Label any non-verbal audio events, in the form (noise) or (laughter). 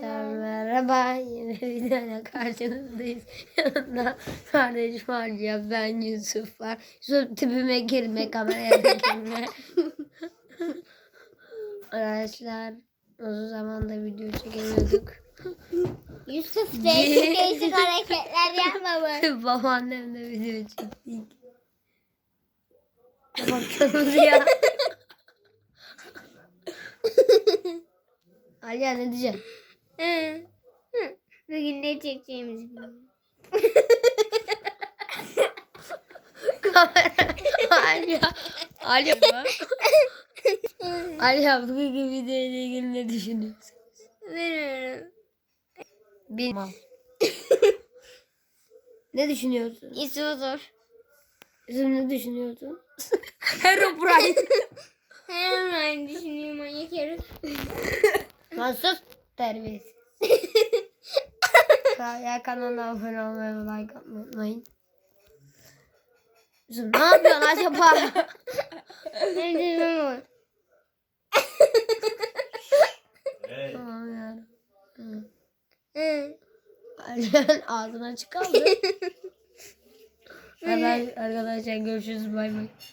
Merhaba, (laughs) yeni bir videoyla karşınızdayız. (laughs) Yanımda kardeşim Arya, ben Yusuf var. Yusuf tipime girme, kameraya da girme. (laughs) Arkadaşlar, uzun zamandır video çekemiyorduk. Yusuf değişik değişik hareketler yapmamış. Babaannemle video çektik. Bakıyorsunuz ya. Arya ne diyeceğim? Bugün ne çekeceğimizi bilmiyorum. Alya. Alya mı? Alya bugünkü videoyla ilgili ne düşünüyorsun? Bilmiyorum. Bilmem. ne düşünüyorsun? Yusuf zor. Sen ne düşünüyorsun? Herobrine. Aynı (laughs) düşünüyorum manyak herif. Lan sus terbiyesiz. (laughs) ya kanalına abone olmayı ve like atmayı unutmayın. Yusuf ne yapıyorsun acaba? (laughs) Ne düşünüyorum? tamam ya. Alya'nın ağzına çıkaldı. (laughs) Arkadaşlar görüşürüz bay bay.